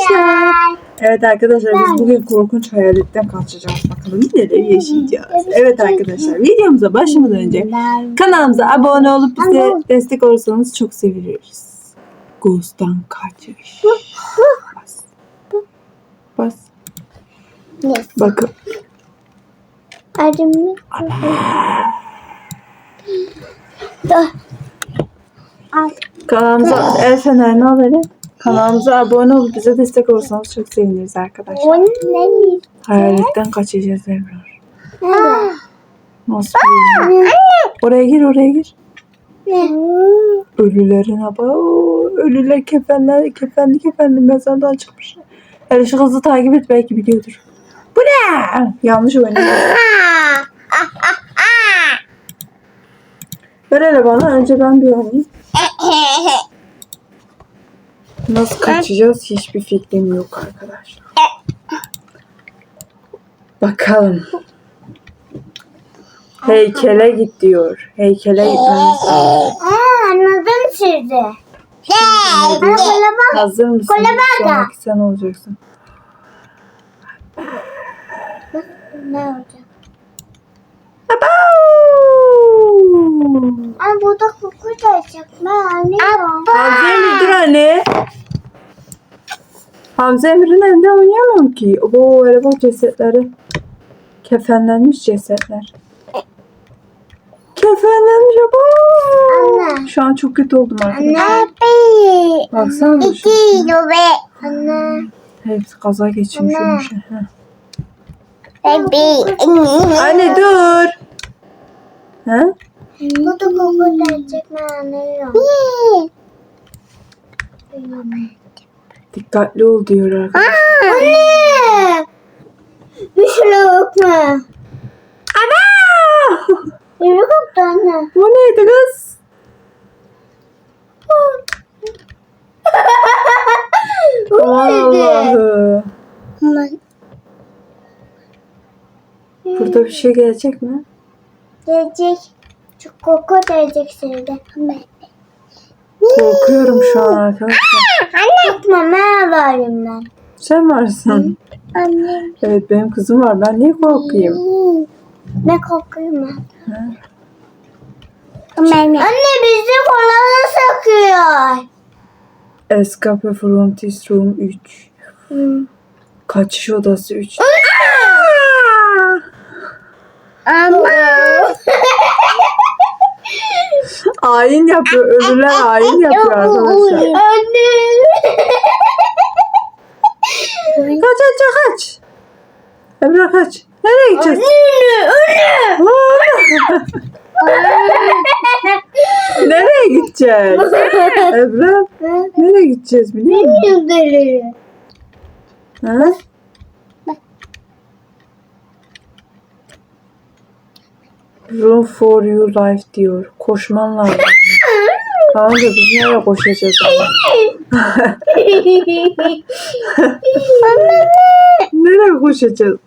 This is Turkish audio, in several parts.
arkadaşlar. Evet arkadaşlar biz bugün korkunç hayaletten kaçacağız. Bakalım neler yaşayacağız. Evet arkadaşlar videomuza başlamadan önce kanalımıza abone olup bize destek olursanız çok seviniriz. Ghost'tan kaçış. Bas. Bas. Bakın. Acımlı. Kanalımıza el fenerini alalım. Kanalımıza abone olup bize destek olursanız çok seviniriz arkadaşlar. O ne? Hayaletten kaçacağız Ebrar. Nasıl bir? Oraya gir oraya gir. Ne? Ölülerin haba. Ölüler kefenler, kefenli kefenli mezardan çıkmış. Şu kızı takip et belki biliyordur. Bu ne? Yanlış oynadım. Ver hele bana. Önce ben bir oynayayım. Nasıl kaçacağız hiçbir fikrim yok arkadaşlar. Bakalım. Heykele git diyor. Heykele gitmemiz lazım. Aa, anladım şimdi. Gel. Kola bak. Hazır mısın? Kola bak. Sonraki sen olacaksın. Ne olacak? Abau! Aa, burada koku gelecek. Ben anlıyorum. Hamza Emir dur anne. Hamza Emir'in evinde oynayamam ki. Oo öyle bak cesetleri. Kefenlenmiş cesetler. Kefenlenmiş. Anne. Şu an çok kötü oldum arkadaşlar. Abi. Baksana şu. İki yobe. Anne. Hepsi kaza geçirmiş Anne. olmuş. Heh. Baby. Anne dur. Ha? Burada koku gelecek. Ben anlıyorum. Dikkatli ol diyor arkadaşlar. Anne. Bir yok mu? Ana! Yürü koptu anne. Bu neydi kız? Aman. Burada bir şey gelecek mi? Gelecek. Çok koku gelecek şimdi. Korkuyorum şu an arkadaşlar. Anne. Korkma ben varım ben. Sen varsın. Anne. Evet benim kızım var. Ben niye korkayım? Ne korkuyorum ben? Ha? Anne bizi kolana sakıyor. Escape from this room 3. Hmm. Kaçış odası 3. Ama. Ayin yapıyor. Ölüler ayin yapıyor arkadaşlar. Anne. Kaç kaç kaç. Ebra kaç. Nereye gideceğiz? Nereye gideceğiz? Ebra nereye gideceğiz biliyor musun? Ha? Run for your life diyor. Koşman lazım. Tamam da biz nereye koşacağız ama? Nereye koşacağız?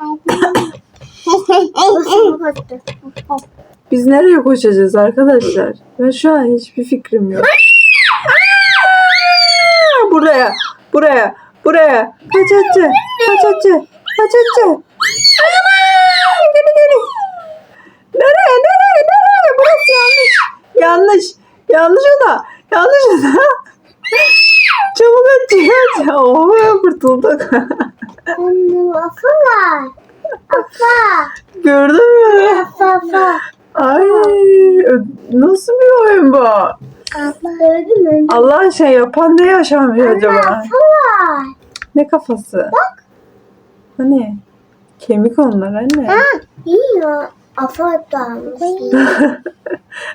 Biz nereye koşacağız arkadaşlar? Ben şu an hiçbir fikrim yok. Buraya, buraya, buraya. Kaç atçı, kaç atçı, kaç atçı. Nereye, nereye, nereye? Burası yanlış. Yanlış, yanlış oda, yanlış oda. Çabuk atçı, Oh, kurtulduk. Anne afa var. Afa. Gördün mü? Afa afa. Ay, nasıl bir oyun bu? Allah şey yapan ne yaşamıyor acaba? Afa var. Ne kafası? Bak. Hani kemik onlar anne. Ha, iyi ya. Afa.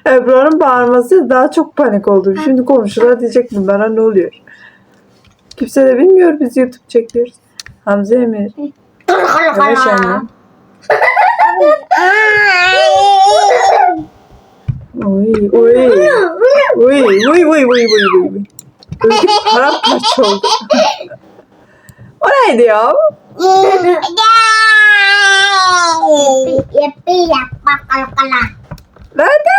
Ebrar'ın bağırması daha çok panik oldum. Şimdi komşular diyecek bunlara ne oluyor? Kimse de bilmiyor biz YouTube çekiyoruz. Hamza Emir. Yavaş anne. Oy oy. Oy oy oy oy oy oy. Ödüm paramparça oldu. o neydi ya? Yapı yapma kalkala. Nerede?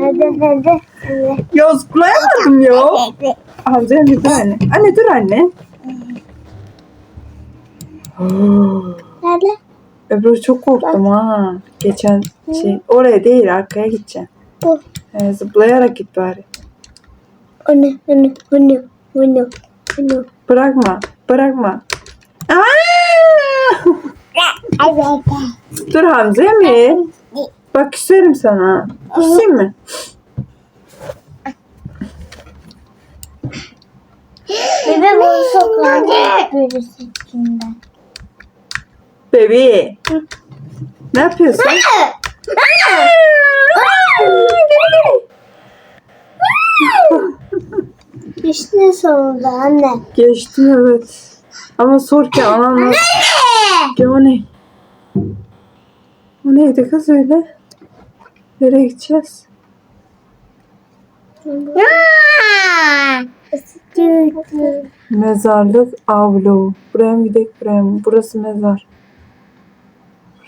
Hadi. Anne. Ya zıplayamadım ya. Hamza Emre dur anne. Dur anne. Nerede? Ebru çok korktum ha. Geçen şey oraya değil arkaya gideceğim. Bu. Ee, zıplayarak git bari. Anne, anne, anne, anne, anne. Bırakma. Bırakma. Dur Hamza mi? Bak küserim sana. Küseyim mi? Bebe bunu sokuyor. Birisi içinden. Bebi. Ne yapıyorsun? İşte sonunda anne. Geçtim evet. Ama sor ki anam Ki o ne? O neydi kız öyle? Nereye gideceğiz? Mezarlık avlu. Buraya mı gidelim buraya mı? Burası mezar.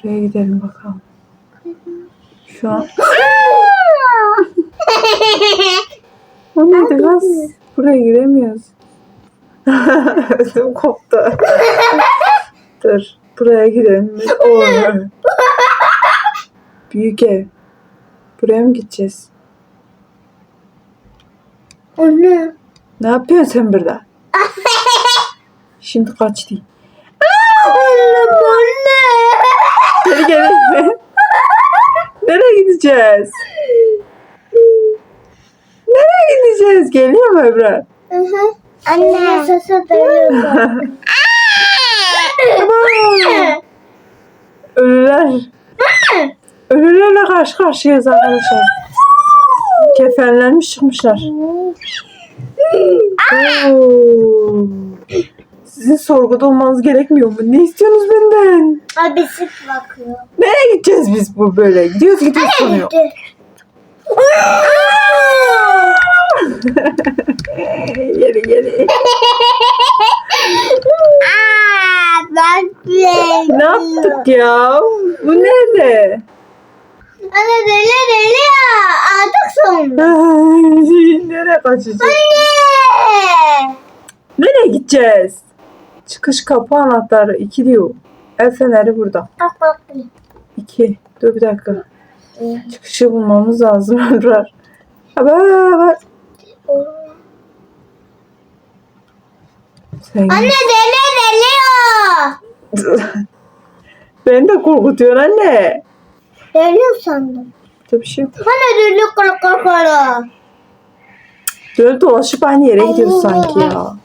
Buraya gidelim bakalım. Şu an o neydi kız? Buraya giremiyoruz. Ödüm koptu. Dur. Buraya gidelim. Oo. Büyük ev. Buraya mı gideceğiz? Anne. Ne yapıyorsun sen burada? Şimdi kaç değil. Anne. Geri geri. Nereye gideceğiz? Nereye gideceğiz? Geliyor mu Ebrar? Hı hı. Anne. Sesi duyuyorum. Ölüler. Ölülerle karşı karşıyayız arkadaşlar. Kefenlenmiş çıkmışlar. Oo. Sizin sorguda olmanız gerekmiyor mu? Ne istiyorsunuz benden? Abisi bakıyor. Nereye gideceğiz biz bu böyle? Gidiyoruz gidiyoruz sanıyor. geri geri. Aa, ben Ne yaptık ya? Bu nerede? Anne deli deli ya. Aldık sonra. Nereye kaçacağız? Anne. Nereye gideceğiz? Çıkış kapı anahtarı 2 diyor. El feneri burada. Bak bak. 2. Dur bir dakika. Çıkışı bulmamız lazım Ebrar. Haber. Sen Anne deli deli ya. Beni de korkutuyor anne. Deli sandım. Bir şey yok. Anne deli kara. Böyle dolaşıp aynı yere gidiyoruz sanki ya.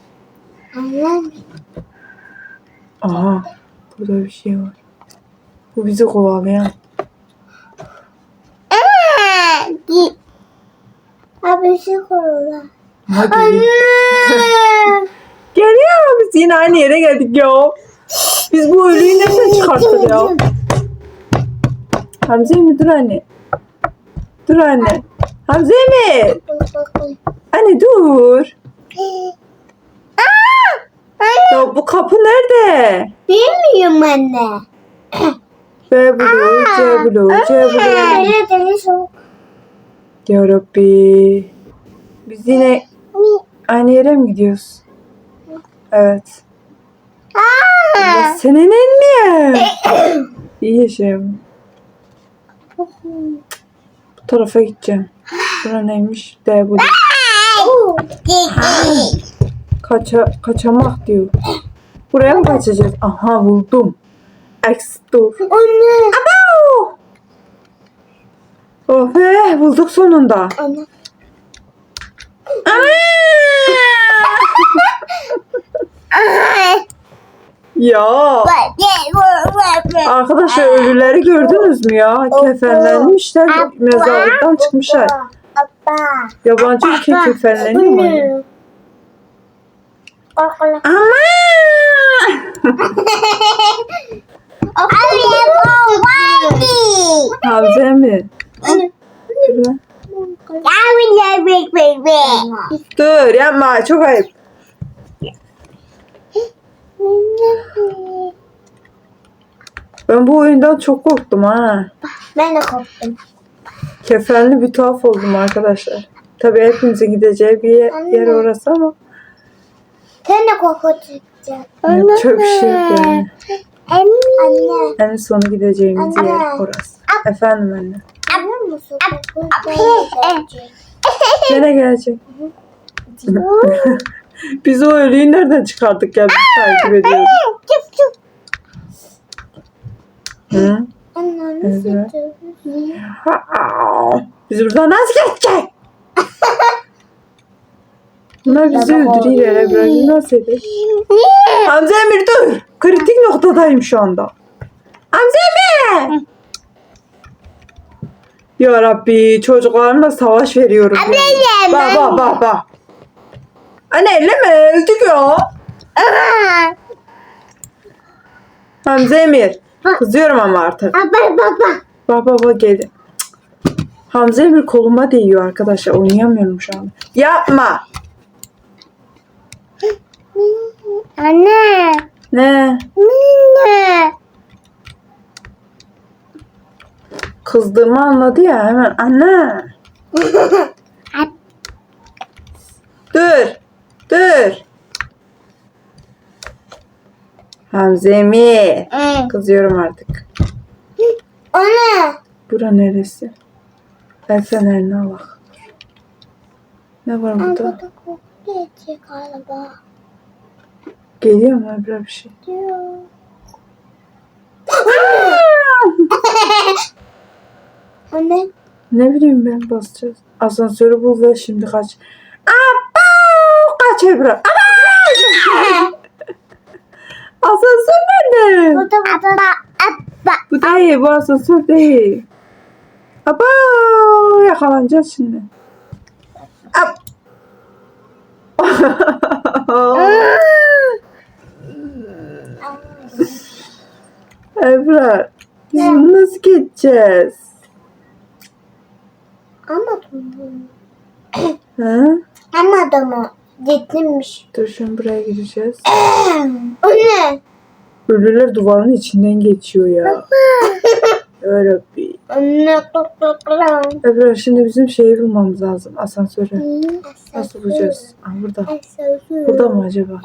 Anne. Aha. Burada bir şey var. Bu bizi kovalayan. Git. Abisi korula. Aha geliyor. Anne. Geliyor biz yine aynı yere geldik ya. Biz bu ölüyü nereden çıkarttık ya? Hamza mi dur anne. Dur anne. Hamza mi? Anne dur. Ya bu kapı nerede? Bilmiyorum anne. B bloğu, C bloğu, C bloğu. Soğuk. Ya Rabbi. Biz yine aynı yere mi gidiyoruz? Evet. Ya senin en niye? İyi yaşayalım. Bu tarafa gideceğim. Bura neymiş? D bloğu. Kaça, kaçamak diyor. Buraya mı kaçacağız? Aha buldum. X dur. Anne. Oh be bulduk sonunda. Anne. Ya arkadaşlar ölüleri gördünüz mü ya? Kefenlenmişler mezarlıktan çıkmışlar. Yabancı ülke kefenleniyor mu? Ama. Hamza mi? Dur. Dur yapma çok ayıp. Ben bu oyundan çok korktum ha. Ben de korktum. Kefenli bir tuhaf oldum arkadaşlar. Tabii hepimizin gideceği bir yer, yer orası ama Sen de yapacak bir şey yok yani. Anne. En sonu gideceğimiz Anne. yer orası. Efendim anne. Musun? Gene gelecek. Biz o ölüyü nereden çıkardık ya? Biz takip ediyoruz. Çık çık. Hı? Evet. Biz buradan nasıl geçecek? Bunlar bizi öldürüyor. Ebru'yu nasıl edelim? Hamza Emir dur. Kritik noktadayım şu anda. Hamza Emir. Ya Rabbi çocuklarımla savaş veriyorum. Anneciğim, Bak bak bak bak. Anne elleme öldük ya. Hamza Emir. Kızıyorum ama artık. Baba baba. Bak bak geldi. Hamza Emir koluma değiyor arkadaşlar. Oynayamıyorum şu anda. Yapma. Anne. Ne? Anne. Kızdığımı anladı ya hemen. Anne. Dur. Dur. Hamza Emir. Kızıyorum artık. Anne. Bura neresi? El fenerini al bak. Ne var burada? Geliyor mu Ebra bir şey? Diyor. Anne. Ne bileyim ben basacağız. Asansörü bul ve şimdi kaç. Aba! Kaç. Aba! Asansör nerede? Burada burada. Abba. Bu değil. Bu asansör değil. Aba! Yakalanacağız şimdi. Ab! Ebra. Biz bunu nasıl geçeceğiz? Anladım. Ha? Anladım o. Gitmiş. Dur şimdi buraya gireceğiz. Anne. Ölüler duvarın içinden geçiyor ya. Öyle bir. Anne. tok tok şimdi bizim şeyi bulmamız lazım. Asansörü. Nasıl bulacağız? Aa, burada. Burada mı acaba?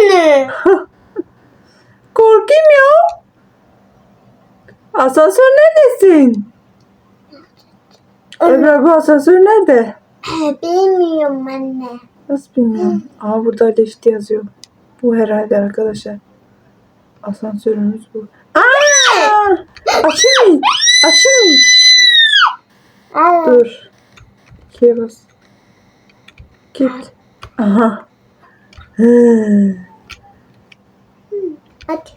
Anne. Korkayım ya. Asansör neredesin? Ebra bu asansör nerede? Bilmiyorum anne. Nasıl bilmiyorum. Aa burada lift yazıyor. Bu herhalde arkadaşlar. Asansörümüz bu. Aa! Açılmayın. Aa, Dur. İkiye bas. Git. Aha. Hı. Hadi.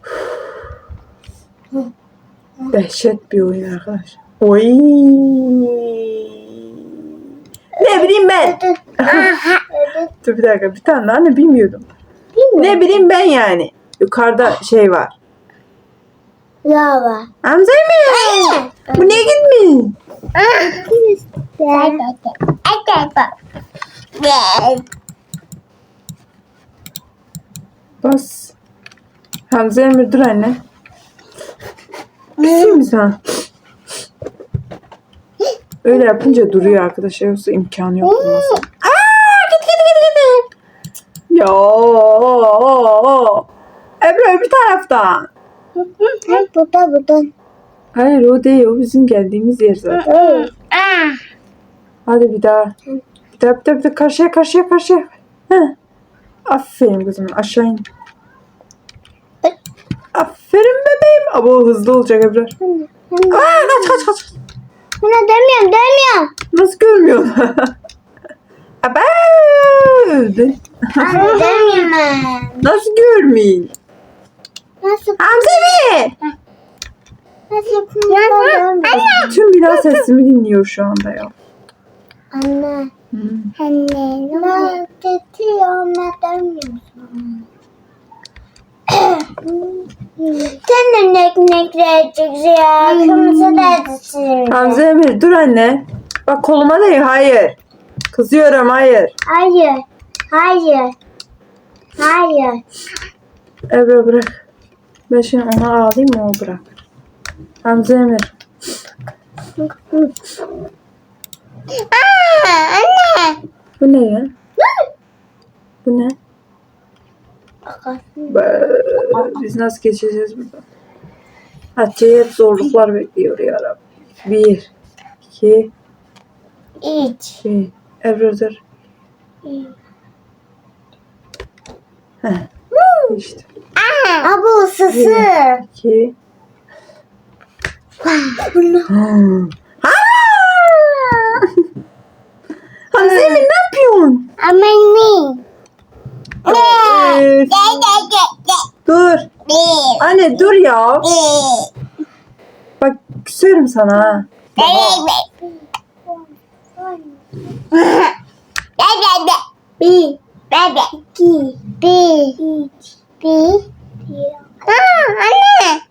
Dehşet bir oyun arkadaşlar. Oy. Ne bileyim ben. Dur. Bir dakika bir tane daha ne bilmiyordum. Bilmiyorum. Ne bileyim ben yani. Yukarıda şey var. Lava. Hamza mı? Bu ne gitmiş? Bas. Hamza Emir dur anne. Küseyim mi sana? Öyle yapınca duruyor arkadaşlar. Yoksa imkanı yok durması. Aa, git git git git. Ya. Ebru öbür taraftan. Burada buradan. Hayır o değil. O bizim geldiğimiz yer zaten. Ah. Hadi bir daha. Bir daha bir daha, bir daha. Karşıya karşıya karşıya. Heh. Aferin kızım aşağı in. Aferin bebeğim. Ama o hızlı olacak Ebrar. Aa, kaç kaç kaç. Ana demiyorum demiyorum. Nasıl görmüyorsun? Aba demiyorum ben. Nasıl görmeyin? Nasıl? Hamza Emir. Nasıl? Anne. Bütün bina sesimi dinliyor şu anda ya. Anne. Hmm. Anne. Ne getiriyor ne demiyorsun? Sen de ne ne vereceksin ya? Kırmızı neredesin? Hamza Emir dur anne. Bak koluma değil hayır. Kızıyorum hayır. Hayır. Hayır. Hayır. Ebru bırak. Ben şimdi onu alayım mı o bırak. Hamza Emir. Aa, anne. Bu ne ya? Bu ne? Biz nasıl geçeceğiz buradan? Hatice'yi hep zorluklar bekliyor ya Rabbi. Bir, iki, üç. Ebru dur. Heh, işte. Aa, bu ısısı. İki. Hmm. Aa! Hamza ne yapıyorsun? Aman ne? Öf, dur. Anne dur ya. Bak küserim sana ha. Bir, iki, bir, üç, bir, Aa, anne.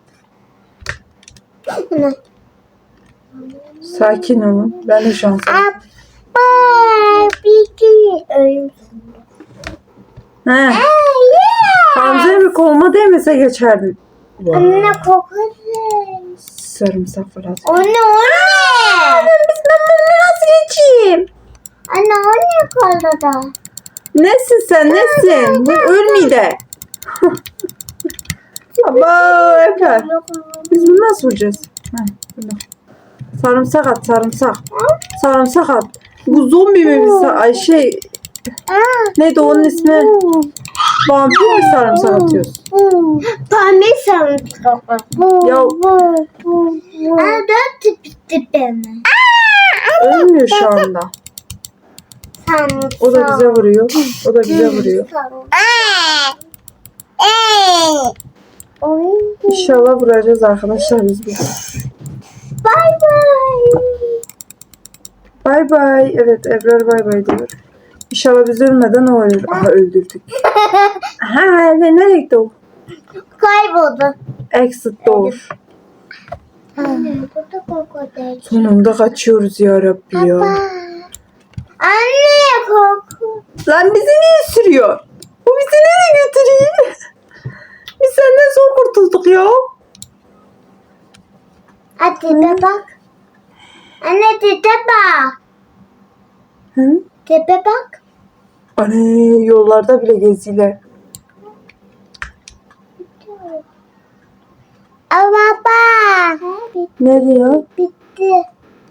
Sakin olun. Ben de sakin. Abba, bir, iki, öyle. He. Hamza Emin koluma değmese geçerdi. Anne kokuyor. Sarımsak falan. Anne anne. Biz ben bunu nasıl geçeyim? Anne anne kolada. Nesin sen nesin? Bu ölmeyi de. Aba Efe. Biz bunu nasıl vuracağız? Heh, bunu. Sarımsak at sarımsak. Sarımsak at. Bu zombi mi? bir Ay şey neydi onun ismi? Vampir mi sarımsak atıyoruz? Pembe sarımsak. Ya-. Aa, dört tip tipi mi? Ölmüyor şu anda. O da bize vuruyor. O da bize vuruyor. Oy. İnşallah vuracağız arkadaşlar biz bugün. Bay bay. Bay bay. Evet Ebrar bay bay diyor. İnşallah biz ölmeden o ölür. Aha öldürdük. Ha ne, nereye gitti o? Kayboldu. Exit door. Burada. Sonunda kaçıyoruz ya Rabbi ya. Anne koku. Lan bizi niye sürüyor? Bu bizi nereye götürüyor? Biz senden zor kurtulduk ya. Hadi bak. Anne tepe bak. Hı? Tepe bak. Anne yollarda bile geziyle. Ama bak. Ne diyor? Bitti.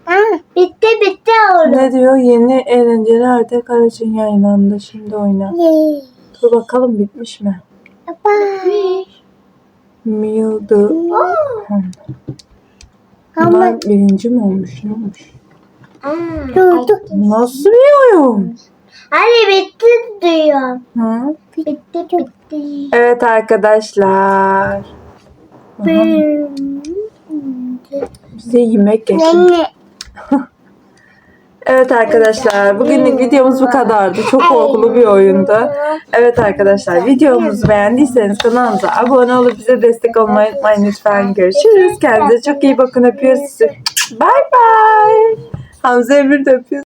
Ha, bitti bitti oğlum. Ne diyor? Yeni eğlenceli harita Karaçın yayınlandı. Şimdi oyna. Yay. Dur bakalım bitmiş mi? Bye. Mildı. Ama Bunlar birinci mi olmuş? Ne olmuş? Dur. Nasıl bir oyun? Hadi bitti diyor. Hı? Bitti bitti. Evet arkadaşlar. Bize yemek getir. Anne. Evet arkadaşlar bugünlük videomuz bu kadardı. Çok korkulu bir oyundu. Evet arkadaşlar videomuzu beğendiyseniz kanalımıza abone olup bize destek olmayı unutmayın lütfen. Görüşürüz. Kendinize çok iyi bakın. Öpüyoruz sizi. Bay bay. Hamza Emir de öpüyor.